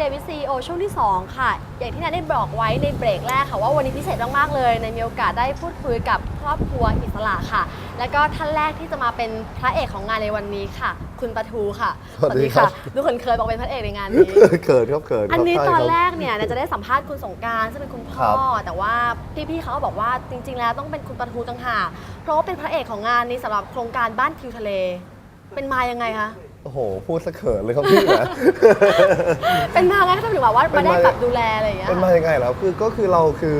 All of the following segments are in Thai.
ผู้ชมคะวันเดวิซีโอช่วงที่ 2 ค่ะ อย่างที่นายได้บอกไว้ในเบรกแรกค่ะว่าวันนี้พิเศษมากๆเลยในมีโอกาสได้พูดคุยกับครอบครัวอิสระค่ะ แล้วก็ท่านแรกที่จะมาเป็นพระเอกของงานในวันนี้ค่ะ คุณประทูค่ะสวัสดีครับดูเขินๆบอกเป็นพระเอกในงานนี้เขินครับเขินครับอันนี้ใช่ตอนคบแรกเนี่ยจะได้สัมภาษณ์คุณสงกรารซึ่งเป็นคุณพ่ครัอบแต่ว่าพี่ๆเขาก็บอกว่าจริง ๆ แล้วต้องเป็นคุณประทูต่างหากเพราะว่าเป็นพระเอกของงานนี้สำหรับโครงการบ้านทิวทะเล เป็นมายังไงคะ โอ้โห พูดสะเขินเลยครับพี่นะ เป็นมาไงก็ถึงแบบว่าเป็มานได้มาแบบดูแลอะไรอย่างเงี้ยเป็นมาค่ะยังไงแล้วคือก็คือเราคือ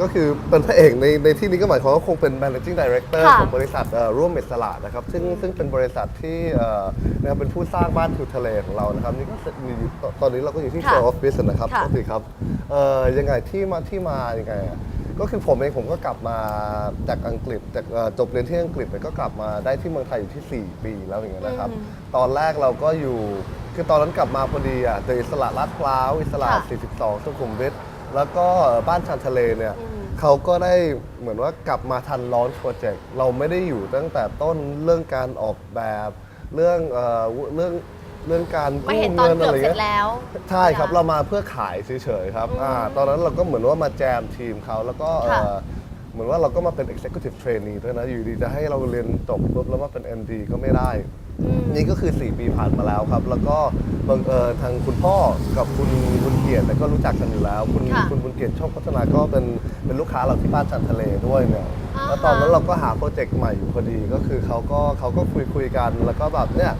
ก็คือเป็นพระเอกในในที่นี้ก็หมายความว่าคงเป็น managing director ค่ะของบริษัทเอ่อร่วมอิสระนะครับ ซึ่งซึ่งเป็นบริษัทที่เอ่อนะครับเป็นผู้สร้างบ้านทิวทะเลของเรานะครับนี่ก็มีอยู่ตตอนนี้เราก็อยู่ที่ค่ะเซลล์ออฟฟิศนะครับค่ะโทษทีครับเอ่อยังไงที่มาที่มายังไงอะ ก็คือผมเองผมก็กลับมาจากอังกฤษจากเอ่อจบเรียนที่อังกฤษไปก็กลับมาได้ที่เมืองไทยอยู่ที่ 4 ปีแล้วอย่างเงี้ยนะครับ อืมตอนแรกเราก็อยู่ คือตอนนั้นกลับมาพอดีอะเจออิสระลาดพร้าวอิสระ ค่ะ 42 สุขุมวิทแล้วก็บ้านชานทะเลเนี่ย อืม เขาก็ได้เหมือนว่ากลับมาทันลอนโปรเจกต์เราไม่ได้อยู่ตั้งแต่ต้นเรื่องการออกแบบ เรื่องเอ่อเรื่อง เรื่องการมากู้เห็นตอนเงินเกือะอบไรเสร็เงี้จยแล้วใช่ครับนะะเรามาเพื่อขายเฉยๆครับอ่าตอนนั้นเราก็เหมือนว่ามาแจมทีมเขาแล้วก็เอ่อค่ะเหมือนว่าเราก็มาเป็น executive trainee ด้วยนะ อยู่ดีจะให้เราเรียนจบปุ๊บแล้วมาเป็น MD ก็ไม่ได้อืมนี่ก็คือ 4 ปีผ่านมาแล้วครับ แล้วก็บังเอิญทางคุณพ่อกับคุณบุญเกียรติเนี่ยก็รู้จักกันอยู่แล้ว คุณค่ะคุณบุญเกียรติโชคพัฒนาก็เป็นเป็นลูกค้าเราที่บ้านจันทะเลด้วยเนี่ยอ่าฮะแล้วตอนนั้นเราก็หาโปรเจกต์ใหม่อยู่พอดีก็คือเขาก็เขาก็คุยคุยกันแล้วก็แบบเนี่ย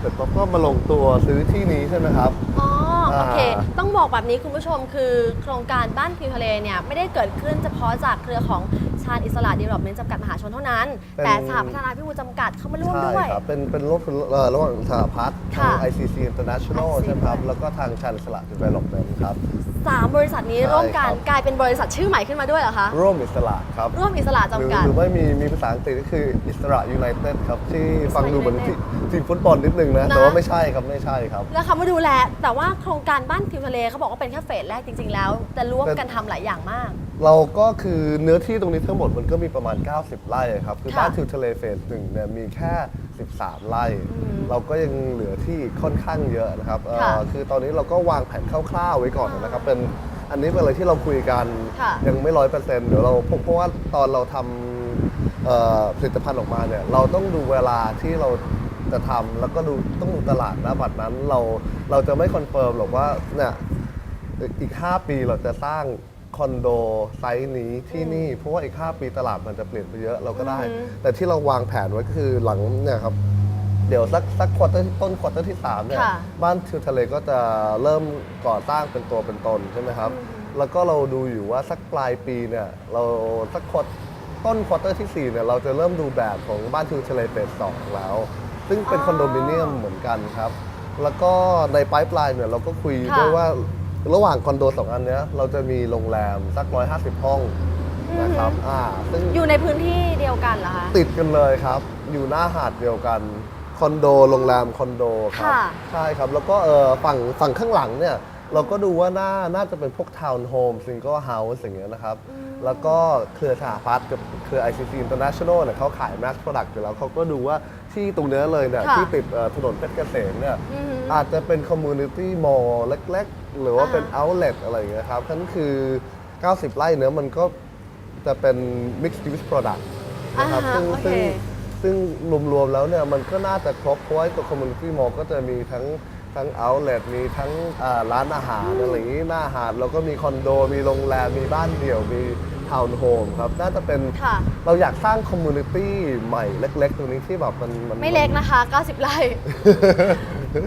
เสร็จปุ๊บก็มาลงตัวซื้อที่นี้ใช่ไหมครับ อ๋อโอเค อ่า ต้องบอกแบบนี้คุณผู้ชมคือโครงการบ้านทิวทะเลเนี่ยไม่ได้เกิดขึ้นเฉพาะจากเครือของชาญอิสระดีเวล็อปเมนต์จำกัดมหาชนเท่านั้นเป็นแต่สหพัฒนาพิบูลจำกัดเข้ามาร่วมใช่ด้วยครับ เป็นเป็นร่วมเอ่อระหว่างสหพัฒน์ทางค่ะ ICC International ICC ใช่ไหมครับด้วยแล้วก็ทางชันสละ Development ครับ สามบริษัทนี้ใช่ร่วมกันครับ กลายเป็นบริษัทชื่อใหม่ขึ้นมาด้วยเหรอคะ ร่วมอิสระครับร่วมอิสระหรือจำกัด หรือไม่มีมีภาษาอังกฤษก็คืออิสระยูไนเต็ดครับ ที่ฟังดูเหมือน United ทีทีมฟุตบอลนิดนึงนะนะ แต่ว่าไม่ใช่ครับไม่ใช่ครับ แล้วเขามาดูแล แต่ว่าโครงการบ้านทิวทะเลเขาบอกว่าเป็นแค่เฟสแรกจริง ๆ แล้ว แต่ร่วมกันทำหลายอย่างมาก เราก็คือเนื้อที่ตรงนี้ทั้งหมดมันก็มีประมาณ 90 ไร่ครับ คือค่ะบ้านทิวทะเลเฟสหนึ่งเนี่ยมีแค่ 13 ไร่ อืมเราก็ยังเหลือที่ค่อนข้างเยอะนะครับเอ่อค่ะคือตอนนี้เราก็วางแผนคร่าวๆไว้ก่อนนะครับ เป็นอันนี้เป็นอะไรที่เราคุยกันค่ะ ยังไม่ร้อยเปอร์เซ็นต์เดี๋ยวเราเพราะเพราะว่าตอนเราทำเอ่อผลิตภัณฑ์ออกมาเนี่ยเราต้องดูเวลาที่เรา จะทำแล้วก็ดูต้องดูตลาดนะบัดนั้นเราเราจะไม่คอนเฟิร์มหรอกว่าเนี่ยอีก 5 ปีเราจะสร้างคอนโดไซส์นี้ที่นี่เพราะว่าอีก 5 ปีตลาดมันจะเปลี่ยนไปเยอะเราก็ได้อือฮึแต่ที่เราวางแผนไว้ก็คือหลังเนี่ยครับเดี๋ยวสักสักควอเตอร์ต้นควอเตอร์ที่3เนี่ยค่ะบ้านทิวทะเลก็จะเริ่มก่อสร้างเป็นตัวเป็นตนใช่ไหมครับ แล้วก็เราดูอยู่ว่าสักปลายปีเนี่ยเราสักควอต้นควอเตอร์ที่4เนี่ยเราจะเริ่มดูแบบของบ้านทิวทะเลเฟสสองแล้ว ซึ่งเป็นอ๋อคอนโดมิเนียมเหมือนกันครับ แล้วก็ในไ i ป์ไลน์เนี่ยเราก็คุยค่ะ ด้วยว่าระหว่างคอนโดสองอันเนี้ยเราจะมีโรงแรมสัก150ห้องนะครับอ่าซึ่งอยู่ในพื้นที่เดียวกันเหรอคะ ติดกันเลยครับ อยู่หน้าหาดเดียวกันคอนโดโรงแรมคอนโดครับค่ะ ใช่ครับแล้วก็เออฝั่งฝั่งข้างหลังเนี่ย เราก็ดูว่าน่าน่าจะเป็นพวกทาวน์โฮมซิงเกิลเฮาส์อย่างเงี้ยนะครับ แล้วก็เครือสหพัฒน์กับเครือ ICC International เนี่ยเขาขาย Mass Product อยู่แล้วเขาก็ดูว่าที่ตรงเนี้ยเลยเนี่ยค่ะที่ติดเอ่อถนนเพชรเกษมเนี่ยอือหืออาจจะเป็นคอมมูนิตี้มอลล์เล็กๆ หรือว่าเป็นอ่า เอาท์เล t อะไรอย่างเงี้ยครับนั่นคือ 90 ไร่เนื้อะมันก็จะเป็น Mixed Use Product นะครับอ่าฮะซึ่งโอเค ซึ่ง ซึ่งรวมๆแล้วเนี่ยมันก็น่าจะครบเพราะว่าตัว Community Mall ก็จะมีทั้ง ทั้ง outlet มีทั้งอ่าร้านอาหารอะไรอย่างงี้หน้าหาดแล้วก็มีคอนโด มีโรงแรม มีบ้านเดี่ยว มีทาวน์โฮมครับ น่าจะเป็นค่ะ เราอยากสร้างคอมมูนิตี้ใหม่เล็ก ๆ ตรงนี้ที่แบบมันมันไม่เล็กนะคะ 90 ไร่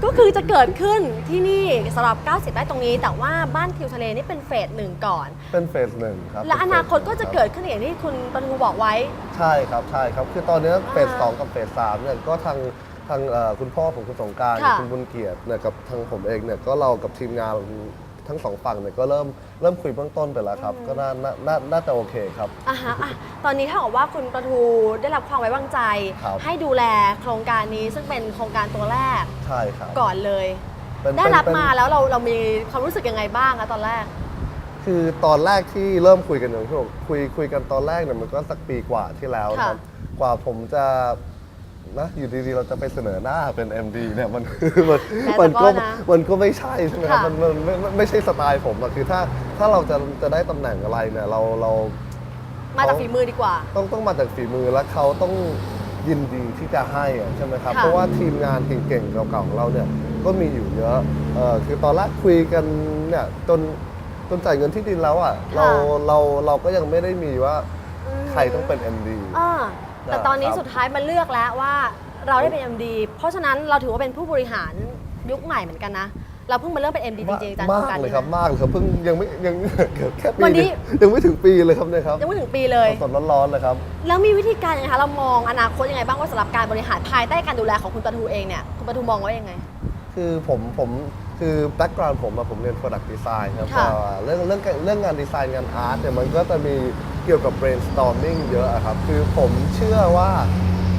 ก็คือจะเกิดขึ้นที่นี่สำหรับ 90 ไร่ตรงนี้ แต่ว่าบ้านทิวทะเลนี่เป็นเฟสหนึ่งก่อน เป็นเฟสหนึ่งครับและอนาคตก็จะครับเกิดขึ้นอย่างที่คุณปทูบอกไว้ ใช่ครับใช่ครับ คือตอนนี้เฟสอ่าสองกับเฟสสามเนี่ยก็ทาง ทางเอ่อคุณพ่อของคุณสงกรารค่ะ คุณบุญเกียรติเนี่ยกับทางผมเองเนี่ยก็เรากับทีมงานทั้งสองฝั่งเนี่ยก็เริ่มเริ่มคุยเบื้องต้นไปแล้วครับ ก็น่าน่าน่าน่าจะโอเคครับ อะฮะอะตอนนี้ถ้ากับว่าคุณประทูได้รับความไว้วางใจ ครับ ให้ดูแลโครงการนี้ซึ่งเป็นโครงการตัวแรกใช่ครับก่อนเลย เป็นได้รับเป็น มาแล้วเราเรามีความรู้สึกยังไงบ้างคะตอนแรก คือตอนแรกที่เริ่มคุยกันอย่างที่บอกคุยคุยกันตอนแรกเนี่ยมันก็สักปีกว่าที่แล้วนะครับกว่าผมจะ นะอยู่ดีๆเราจะไปเสนอหน้าเป็น MD เนี่ยมัน มันแต่มันก็ก็นะมันก็ไม่ใช่ใช่ไหมครับค่ะ มันมันไม่ไม่ไม่ใช่สไตล์ผมอะคือถ้าถ้าเราจะจะได้ตำแหน่งอะไรเนี่ยเราเรามาจากฝีมือดีกว่า ต้องต้องมาจากฝีมือและเขาต้องยินดีที่จะให้อะใช่ไหมครับค่ะ เพราะว่าทีมงานเก่งๆเก่าๆของเราเนี่ยก็มีอยู่เยอะเออคือตอนแรกคุยกันเนี่ยจนจนจ่ายเงินที่ดินแล้วอะเราเราเราก็ยังไม่ได้มีว่าอืมใครต้องเป็น MD อ่า แต่ตอนนี้ครับสุดท้ายมันเลือกแล้วว่าเราได้เป็น MD เพราะฉะนั้นเราถือว่าเป็นผู้บริหารยุคใหม่เหมือนกันนะ เราเพิ่งมาเริ่มเป็น MD จริงๆจังมากการเลยครับนี้นะมากเลยครับเพิ่งยังไม่ยังแค่ปีวันนี้เดียวยังไม่ถึงปีเลยครับเนี่ยครับยังไม่ถึงปีเลยสดๆร้อนๆเลยครับ แล้วมีวิธีการยังไงคะเรามองอนาคตยังไงบ้างว่าสำหรับการบริหารภายใต้การดูแลของคุณปทูเองเนี่ยคุณปทูมองว่ายังไง คือผมผม คือแบ็กกราวน์ผมอะผมเรียน Product Design ครับค่ะ แต่ว่าเรื่องเรื่องเรื่องงานดีไซน์งานอาร์ตเนี่ยมันก็จะมีเกี่ยวกับ brainstorming เยอะอะครับ คือผมเชื่อว่า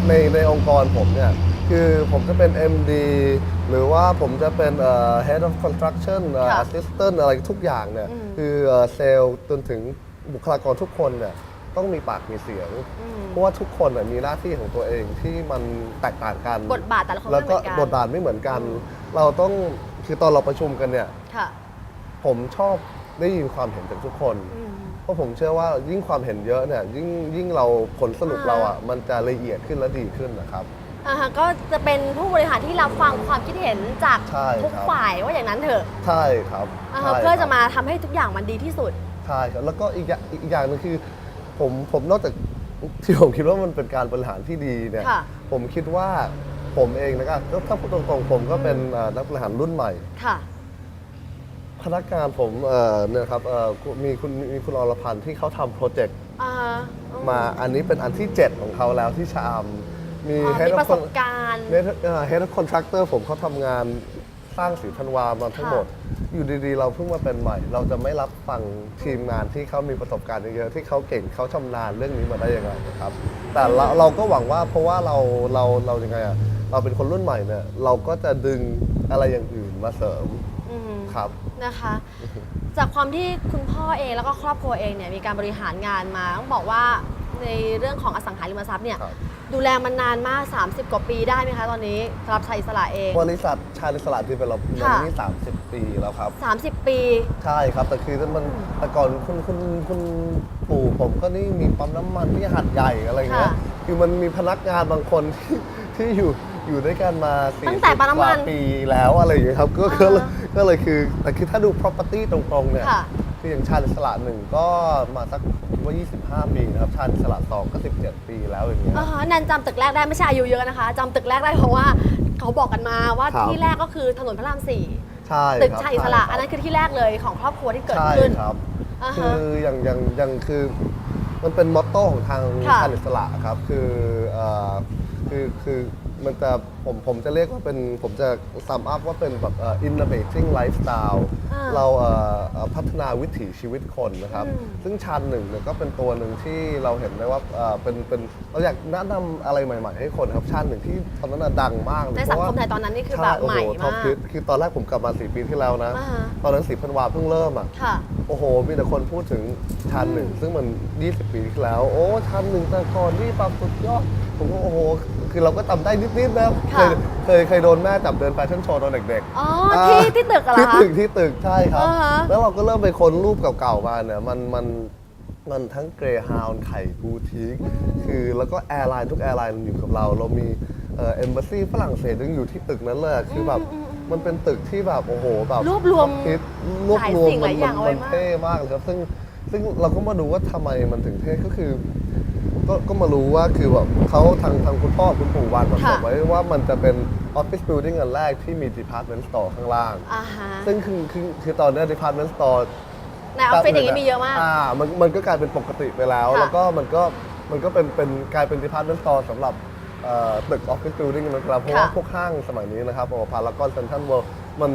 ในในองค์กรผมเนี่ย คือผมจะเป็น MD หรือว่าผมจะเป็นเอ่อ head of construction เอ่อ ค่ะ assistant อะไรทุกอย่างเนี่ย อืม คือเซลล์จนถึงบุคลากรทุกคนเนี่ยต้องมีปากมีเสียง อืมเพราะว่าทุกคนน่ะมีหน้าที่ของตัวเองที่มันแตกต่างกัน บทบาทแต่ละคนแล้วไม่เหก็มือนกัน บทบาทไม่เหมือนกันอืมเราต้อง คือตอนเราประชุมกันเนี่ย ค่ะ ผมชอบได้ยินความเห็นจากทุกคน อืม เพราะผมเชื่อว่ายิ่งความเห็นเยอะเนี่ยยิ่งยิ่งเราผลสรุปอ่า เราอะมันจะละเอียดขึ้นและดีขึ้นนะครับ อ่าฮะก็จะเป็นผู้บริหารที่รับฟังความคิดเห็นจากใช่ทุกครับ ฝ่ายว่าอย่างนั้นเถอะใช่ครับอ่าใช่ฮะเพื่อคจะรับมาทำให้ทุกอย่างมันดีที่สุด ใช่ครับแล้วก็อีกอย่างอีกอย่างหนึงคือ ผมผมนอกจากที่ผมคิดว่ามันเป็นการบริหารที่ดีเนี่ย ค่ะ ผมคิดว่า ผมเองนะครับก็ถ้าพูดตรงๆผมก็เป็นเอ่อนักบริหารรุ่นใหม่ค่ะพนักงานผมเอ่อเนี่ยครับเอ่อมีคุณมีคุณอรพันธ์ที่เขาทำโปรเจกต์อ่าฮะอืมาอันนี้เป็นอันที่ 7 ของเขาแล้วที่ชามมีอ๋อ Head มี of ประสบการณ์เฮดคอนทรัคเตอร์ผมเขาทำงานสร้างสีธันวามาทั้งหมด อยู่ดีๆ เราเพิ่งมาเป็นใหม่ เราจะไม่รับฟังทีมงานที่เขามีประสบการณ์เยอะๆที่เขาเก่งเขาชำนาญเรื่องนี้มาได้ยังไงนะครับ แต่เราเราก็หวังว่าเพราะว่าเราเราเรายังไงอะ เราเป็นคนรุ่นใหม่เนี่ยเราก็จะดึงอะไรอย่างอื่นมาเสริมอืมครับ นะคะ จากความที่คุณพ่อเองแล้วก็ครอบครัวเองเนี่ยมีการบริหารงานมาต้องบอกว่าในเรื่องของอสังหาริมทรัพย์เนี่ยครับ ดูแลมันนานมาก 30 กว่าปีได้ไหมคะตอนนี้สำหรับชายอิสระเอง บริษัทชาลิสลาที่เป็นเราค่ะ นี่30 ปีแล้วครับ 30 ปี ใช่ครับ แต่คือมันแต่ก่อนคุณคุณคุณปู่ผมก็นี่มีปั๊มน้ำมันที่หัดใหญ่อะไรเงี้ยค่ะ คือมันมีพนักงานบางคนที่ที่อยู่ อยู่ด้วยกันมาสี่ตั้งแต่ปั๊มน้ำกมัว่านปีแล้วอะไรอย่างเงี้ยครับก็อ่าก็เลยก็เลยคือแต่คือถ้าดู property ตรงๆเนี่ยค่ะ คืออย่างชาลิสละหนึ่งก็มาสักว่า25 ปีนะครับชาลิสละสองก็ 17 ปีแล้วอย่างเงี้ย อ่าฮะแนนจำตึกแรกได้ไม่ใช่อายุเยอะนะคะจำตึกแรกได้เพราะว่าเขาบอกกันมาว่าครับ ที่แรกก็คือถนนพระรามสี่ใช่ตึกครับชายอิสระใช่อันนั้นคือที่แรกเลยของครอบครัวที่เกิดใช่ขึ้นครับ อ่าคืฮะออย่างอย่างอย่างคือมันเป็นมอตโต้ของทางค่ะ ชาลิสละครับ คือเอ่อคือคือ มันจะผมผมจะเรียกว่าเป็นผมจะซัมอัพว่าเป็นแบบเอ่อ innovating lifestyle อ่าเราเอ่อเอ่อพัฒนาวิถีชีวิตคนนะครับ อืม ซึ่งชันหนึ่งเนี่ยก็เป็นตัวหนึ่งที่เราเห็นได้ว่าเอ่อเป็นเป็นเราอยากแนะนำอะไรใหม่ๆ ให้คนครับชันหนึ่งที่ตอนนั้นนะดังมากเลยในเพสังราะคว่ามไทยตอนนั้นนี่คือใช่แบบโอ้ใหโหม่ท็อปมาก ฮิตคือตอนแรกผมกลับมาสี่ปีที่แล้วนะ อ่าฮะ ตอนนั้นสีพันวาเพิ่งเริ่มอะ ค่ะ โอ้โห มีแต่คนพูดถึงชานหนึ่ง ซึ่งมัน 20 ปีที่แล้ว โอ้ชานหนึ่งแต่ก่อนที่ปรับสุดยอด ผมก็โอ้โห คือเราก็จำได้นิดๆนะเคค่ะ ยเคยเคยโดนแม่จับเดินแฟชั่นโชว์ตอนเด็กอ๋อๆาที่ที่ตึกอะเหรที่อคะ ตึกที่ตึกใช่ครับ อ่าฮะ แล้วเราก็เริ่มไปค้นรูปเก่าๆมาเนี่ยมันมันมันทั้งเกรฮาวน์ไข่บูทิกคือแล้วก็แอร์ไลน์ทุกแอร์ไลน์อยู่กับเรา เรามีเอ่อเอมบ s ซีฝรั่งเศสยังอยู่ที่ตึกนั้นเลยคือแบบอืมอืมอืมมันเป็นตึกที่แบบโอ้โหแบบรวบรวมคิดรวบรวมหลายสิ่งหมัลายอย่างเอาไว้มันมาก เท่มากเลยครับซึ่งซึ่งเราก็มาดูว่าทำไมมันถึงเท่ก็คือ ก็ก็มารู้ว่าคือแบบเขาทางทางคุณพ่อคุณปู่วางกำหนดค่ะไว้ว่ามันจะเป็นออฟฟิศบิลดิ่งอันแรกที่มี department store ข้างล่าง อ่าฮะซึ่งคือคือคือตอนเนี้ย department store ในออฟฟิศอย่างนี้มีเยอะมาก อ่ามันมันก็กลายเป็นปกติไปแล้ว ค่ะแล้วก็มันก็มันก็เป็นเป็นกลายเป็น department store สำหรับเอ่อตึก office building นะครับเพราะว่าค่ะพวกห้างสมัยนี้นะครับโอพารากอนเซ็นทรัลเวิลด์มัน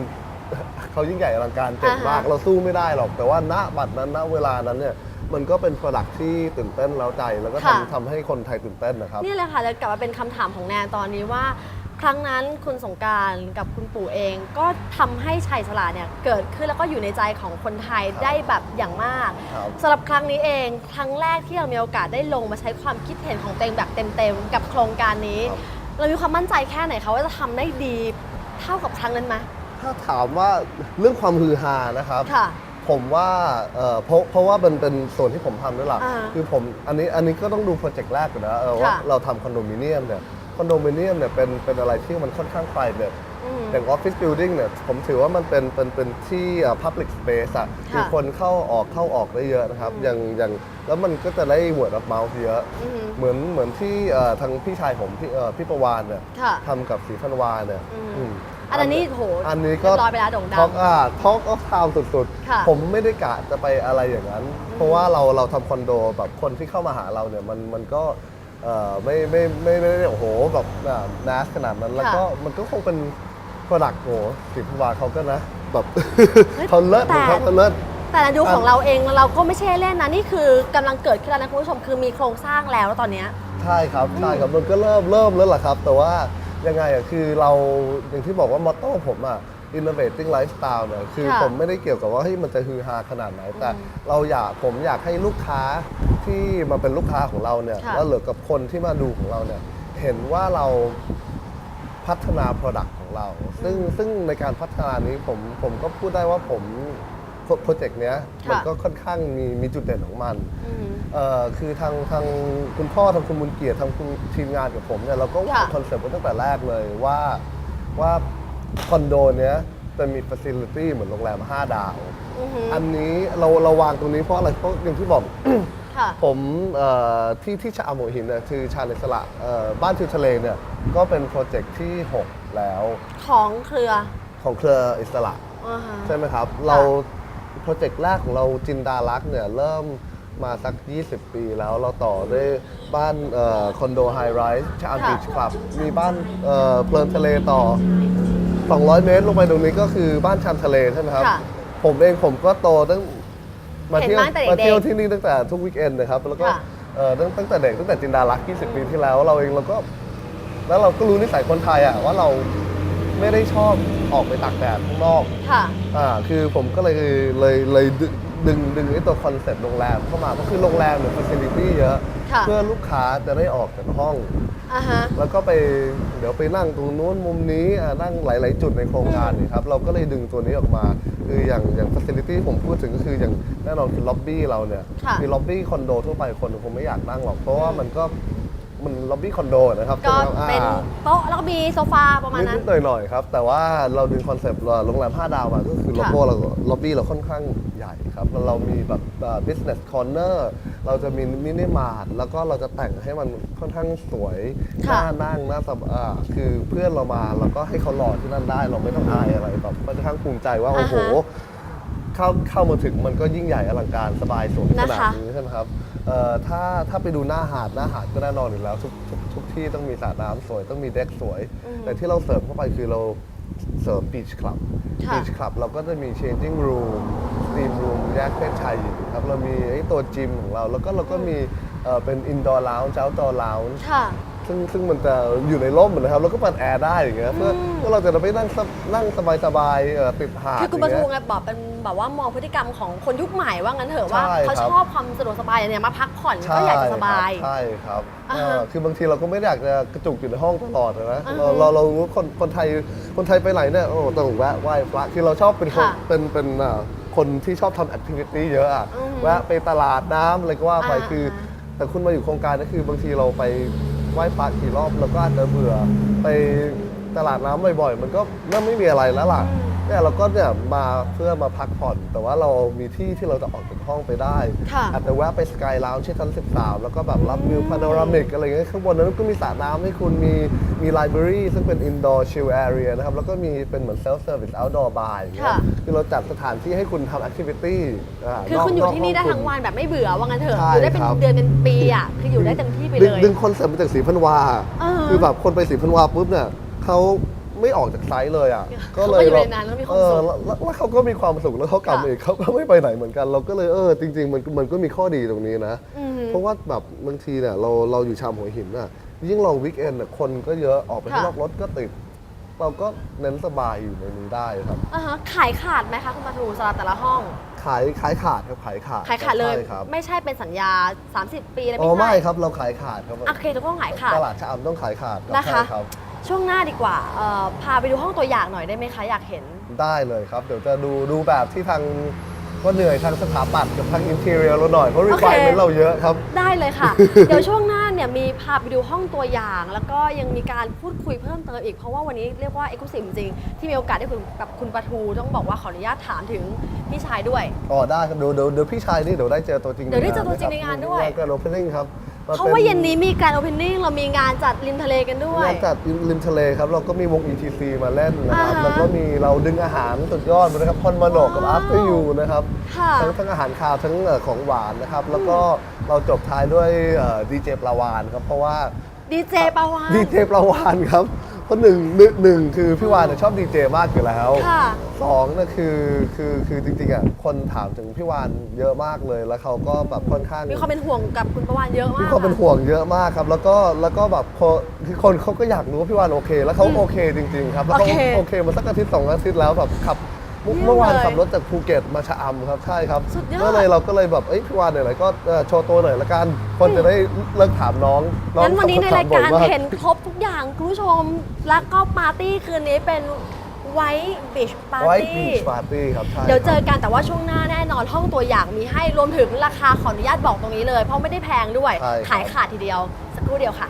เขายิ่งใหญ่อลังการเจ๋งมาก อ่าฮะเราสู้ไม่ได้หรอก แต่ว่าณบัดนั้นณเวลานั้นเนี่ย มันก็เป็น product ที่ตื่นเต้นแล้วใจ แล้วก็ค่ะ ทำทำให้คนไทยตื่นเต้นนะครับ นี่เลยค่ะจะกลับมาเป็นคำถามของแนนตอนนี้ว่า ครั้งนั้นคุณสงกรารกับคุณปู่เอง ก็ทำให้ชัยสลาเนี่ยเกิดขึ้นแล้วก็อยู่ในใจของคนไทยครับได้แบบอย่างมากครับ สำหรับครั้งนี้เองครั้งแรกที่เรามีโอกาสได้ลงมาใช้ความคิดเห็นของตัวเองแบบเต็มๆกับโครงการนี้ ครับ เรามีความมั่นใจแค่ไหนคะว่าจะทำได้ดีเท่ากับครั้งนั้นไหมถ้าถามว่าเรื่องความฮือฮานะครับ ค่ะ ผมว่าเอ่อเพราะเพราะว่ามันเป็นส่วนที่ผมทำด้วยล่ะอ่าคือผมอันนี้อันนี้ก็ต้องดูโปรเจกต์แรกก่อนนะเออว่าค่ะ เราทำคอนโดมิเนียมเนี่ยคอนโดมิเนียมเนี่ยเป็นเป็นอะไรที่มันค่อนข้างไ r i v a t อืม อย่างออฟฟิศบิลดิ่งเนี่ยผมถือว่ามันเป็นเป็นเป็นที่เอ่อ public space อะค่ะคือคนเข้าออกเข้าออกได้เยอะนะครับอืมอย่างอย่างแล้วมันก็จะได้ word of mouth เยอะ อืมเหมือนเหมือนที่เอ่อทางพี่ชายผมพี่เอ่อพี่ประวานเนี่ยค่ะ ทำกับสีพันวาเนี่ยอืม อืม อันนี้โหอันนี้ก็เรียบร้อยไปแล้วโด่งดัง ท็อกอ่าท็อกออฟทาวสุดค่ะๆ ผมไม่ได้กะจะไปอะไรอย่างนั้น เพราะว่าเราเราทำคอนโดแบบคนที่เข้ามาหาเราเนี่ยมันมันก็เอ่อไม่ไม่ไม่ไม่ได้โอ้โหแบบนัสขนาดนั้น แล้วก็มันก็คงเป็นโปรดักต์โหสิพันวาเขาก็นะแบบเขาเลิศแต่เขาก็เลิศ แต่ดูของเราเองเราก็ไม่ใช่เล่นนะนี่คือกำลังเกิดขึ้นแล้วนะคุณผู้ชมคือมีโครงสร้างแล้วตอนเนี้ย ใช่ครับใช่ครับมันก็เริ่มเริ่มแล้วล่ะครับ แต่ว่า ยังไงอะคือเราอย่างที่บอกว่ามอตโต้ผมอะ innovating lifestyle เนี่ยคือค่ะผมไม่ได้เกี่ยวกับว่าเฮ้ยมันจะฮือฮาขนาดไหน แต่อืมเราอยากผมอยากให้ลูกค้าที่มาเป็นลูกค้าของเราเนี่ยค่ะ แล้วเหลือกับคนที่มาดูของเราเนี่ยเห็นว่าเราพัฒนา Product ของเรา ซึ่งซึ่งในการพัฒนานี้ผมผมก็พูดได้ว่าผม โปรเจกต์เนี้ยมันก็ค่อนข้างมีมีจุดเด่นของมันอืมเอ่อคือทางทางคุณพ่อทางคุณบุญเกียรติทางคุณทีมงานกับผมเนี่ยเราก็วางค่ะคอนเซ็ปต์ไว้ตั้งแต่แรกเลยว่าว่าคอนโดเนี้ยจะมีฟ a ซิลิตี้เหมือนโรงแรม 5 ดาวอือหืออันนี้เราเราวางตรงนี้เพราะอะไรเพราะอย่างที่บอกค่ะผมเอ่อที่ที่ชะอำหัวหินเนี่ยคือชาเลสละเอ่อบ้านทิวทะเลเนี่ยก็เป็นโปรเจกต์ที่ 6 แล้ว ของเครือของเครืออิสระอ่าฮะใช่ไหมครับ เราโป รเจกต์แรกของเราจินดารักษ์เนี่ยเริ่มมาสัก 20 ปีแล้วเราต่อด้วยบ้านเอ่อคอนโดไฮไรส์ชานบีชคลับ มีบ้านเอ่อเพลินทะเลต่อ 200 เมตรลงไปตรงนี้ก็คือบ้านชานทะเลใช่ไหมครับ ค่ะผมเองผมก็โตตั้งมาเที่ยวเห็นมาตั้งแต่เด็กๆมาเที่ยวที่นี่ตั้งแต่ทุกวีคเอนด์นะครับ แล้วก็ค่ะ เอ่อตั้งตั้งแต่เด็กตั้งแต่จินดารักษ์20 ปีที่แล้ว เราเองเราก็ แล้วเราก็รู้นิสัยคนไทยอะว่าเราไม่ได้ชอบ ออกไปตากแดดข้างนอกค่ะ อ่าคือผมก็เลยเลยเลยดึงดึงดึงไอ้ตัวคอนเซ็ปต์โรงแรมเข้ามาก็คือโรงแรมเนี่ยฟ a ซิลิตี้เยอะ ค่ะ เพื่อลูกค้าจะได้ออกจากห้อง อ่าฮะ แล้วก็ไปเดี๋ยวไปนั่งตรงนู้นมุมนี้อ่านั่งหลาย ๆ จุดในโครงการนี่ครับ เราก็เลยดึงตัวนี้ออกมา คืออย่างอย่างฟ a ซิลิตี้ผมพูดถึงก็คืออย่างแน่นอนคือล็อบบี้เราเนี่ยค่ะคือล็อบบี้คอนโดทั่วไปคนคงไม่อยากนั่งหรอก เพราะว่ามันก็ มันล็อบบี้คอนโดนะครับก็ใช่ไหมครับเป็นอ่าโต๊ะแล้วก็มีโซฟาประมาณนั้นนิดๆหน่อยๆครับ แต่ว่าเราดึงคอนเซปต์โรงแรม5ดาวมาก็คือโลค่ะโก้เราล็อบบี้เราค่อนข้างใหญ่ครับแล้วเรามีแบบเอ่อ business corner เราจะมีมินิมาร์ทแล้วก็เราจะแต่งให้มันค่อนข้างสวยค่ะน่านั่งน่าสบอ่าคือเพื่อนเรามาเราก็ให้เขารอที่นั่นได้เราไม่ต้องอายอะไรแบบค่อนข้างภูมิใจว่าโอ้โห เข้าเข้ามาถึงมันก็ยิ่งใหญ่อลังการสบายสวยขนาดนะคะนี้ใช่ไหมครับเอ่อถ้าถ้าไปดูหน้าหาดหน้าหาดก็แน่นอนอยู่แล้วทุกทุกทุกที่ต้องมีสระน้ำสวยต้องมีเด็กสวยอืมแต่ที่เราเสริมเข้าไปคือเราเสริมบีชคลับค่ะ บีชคลับเราก็จะมี changing room steam room แยกเพศชายหญิงครับเรามีไอ้ตัวจิมของเราแล้วก็เราก็มีเอ่อเป็น indoor lounge outdoor lounge ค่ะ ซึ่งซึ่งมันจะอยู่ในร่มนะครับ แล้วก็เปิดแอร์ได้อย่างเงี้ยเพื่ออืมเพื่อเราจะไปนั่งสบนั่งสบายๆเอ่อติดหาดคือคุณอประย่างทูเงี้ยไงบอกเป็นแบบว่ามองพฤติกรรมของคนยุคใหม่ว่างั้นเถอะว่าใช่เขาครับ ชอบความสะดวกสบายเนี่ยมาพักผ่อนก็อยากจะสบาย ใช่ครับอ่าใช่ฮะครับเออคือบางทีเราก็ไม่ได้อยากจะกระจุกอยู่ในห้องตลอดนะอ่าเราฮะเราเรารู้คนคนไทยคนไทยไปไหนเนี่ยโอ้ต้องแวะไหว้พระคือเราชอบเป็นคนค่ะเป็นเป็นอ่าคนที่ชอบทำแอคทิวิตี้เยอะอะอืมแวะไปตลาดน้ำอะไรก็ว่าไปอ่าคืออ่าแต่คุณมาอยู่โครงการนี่คือบางทีเราไป ไหว้พระกี่รอบเราก็อาจจะเบื่อไปตลาดน้ำบ่อยๆ มันก็เริ่มไม่มีอะไรแล้วล่ะ อืม เนี่ยเราก็เนี่ยมาเพื่อมาพักผ่อน แต่ว่าเรามีที่ที่เราจะออกจากห้องไปได้ค่ะ อาจจะแวะไปสกายลาวที่ชั้น 13 แล้วก็แบบรับวิวพาโนรามิกอะไรเงี้ยข้างบนนั้นก็มีสระน้ำให้คุณมีมีไลบรารีซึ่งเป็น indoor chill area นะครับ แล้วก็มีเป็นเหมือน self service outdoor bar อย่างเงี้ยค่ะ คือเราจัดสถานที่ให้คุณทำ activity าคือคุณอยู่ที่นี่ได้ห้ทั้งวันแบบไม่เบื่อว่างั้นเถอะใช่อยู่ได้เป็นครับ เดือนเป็นปีอะคืออยู่ได้เต็มที่ไปดึเลงย ดึงคอนเซ็ปต์มาจากสีพันวาเออคือแบบคนไปสีพันวาปุ๊บเนี่ยเขา ไม่ออกจากไซต์เลยอะเขาก็อยู่ในนั้นแล้วมีความสุข เออแล้วแล้วแล้วเขาก็มีความสุขแล้วเขากลับค่ะมาอีกเขาก็ไม่ไปไหนเหมือนกัน เราก็เลยเออจริง ๆ มันมันก็มีข้อดีตรงนี้นะอืมเพราะว่าแบบบางทีเนี่ยเราเราอยู่ชามหัวหินน่ะยิ่งเราวิกเอนน่ะคนก็เยอะออกไปข้างนอกรถก็ติด เราก็เน้นสบายอยู่ในนี้ได้ครับ อ่าฮะขายขาดไหมคะคุณปาทูสำหรับแต่ละห้องขขายขายขาดครับขายขาดขายขาดเลย ใช่ครับไม่ใช่เป็นสัญญา 30 ปีอะไรอ๋อไม่ไม่ใช่ครับเราขายขาดครับ โอเคทุกคนขายขาด ตลาดชะอำต้องขายขาดรับนะคะ ใช่ครับ ช่วงหน้าดีกว่าเอ่อพาไปดูห้องตัวอย่างหน่อยได้ไหมคะ อยากเห็น ได้เลยครับ เดี๋ยวจะดูดูแบบที่ทางก็เหนื่อยทางสถาปัตย์กับทางอินเทเรียเราหน่อย เพราะโอเค requirement เราเยอะครับ ได้เลยค่ะ เดี๋ยวช่วงหน้าเนี่ยมีพาไปดูห้องตัวอย่าง แล้วก็ยังมีการพูดคุยเพิ่มเติมอีก เพราะว่าวันนี้เรียกว่าเอกลุศิจริงๆที่มีโอกาสได้คุยกับคุณปะทูต้องบอกว่าขออนุญาตถามถึงพี่ชายด้วย อ๋อได้ครับเดี๋ยวเดี๋ยวเดี๋ยวพี่ชายนี่เดี๋ยวได้เจอตัวจริงเดี๋ยวได้เจอตัวจริงในงานด้วยการโอเพนนิ่งครับม เพราะว่าเย็นนี้มีการโอเพนนิ่งเรามีงานจัดริมทะเลกันด้วย งานจัดริมทะเลครับ เราก็มีวง ETC มาเล่นนะครับ อ่าฮะแล้วก็มีเราดึงอาหารสุดยอดมานะครับพอนมาโนกับ ว้าว After You นะครับ ค่ะ ทั้งทั้งอาหารคาวทั้งเอ่อของหวานนะครับ แล้วก็เราจบท้ายด้วยดีเจปลาวานครับ เพราะว่าดีเจปาวานดีเจปลาวานครับ เพราะหนึ่งหนึ่งหนึ่งคือพี่วานเนี่ยชอบดีเจมากอยู่แล้วค่ะ สองนะคือคือคือจริงๆอะคนถามถึงพี่วานเยอะมากเลย แล้วเขาก็แบบค่อนข้าง มีความเป็นห่วงกับคุณประวานเยอะมากมีความเป็นห่วงเยอะมากครับ แล้วก็แล้วก็แบบพอคือคนเขาก็อยากรู้ว่าพี่วานโอเค แล้วเขาโอเคจริง ๆ ครับ แล้วเขาโอเค โอเคมาสักอาทิตย์สองอาทิตย์แล้วแบบขับ เมื่อเยี่ยมเมื่อวานเลยขับรถจากภูเก็ตมาชะอำครับใช่ครับสุดยอด ก็เลยเราก็เลยแบบเอ้ยพี่วานไหนๆก็เอ่อโชว์ตัวหน่อยละกันคนจะได้เลิกถามน้ององงั้นวันนี้ในถมรายการบ่อม เห็นครบทุกอย่างคุณผู้ชม แล้วก็ปาร์ตี้คืนนี้เป็นไวท์บีชปาร์ไว้ตี้บีชปาร์ตี้ครับใช่เดี๋ยวเจคอรับกันแต่ว่าช่วงหน้าแน่นอนห้องตัวอย่างมีให้รวมถึงราคาขออนุญาตบอกตรงนี้เลย เพราะไม่ได้แพงด้วยใช่ครับขายขาดทีเดียว สักครู่เดียวค่ะ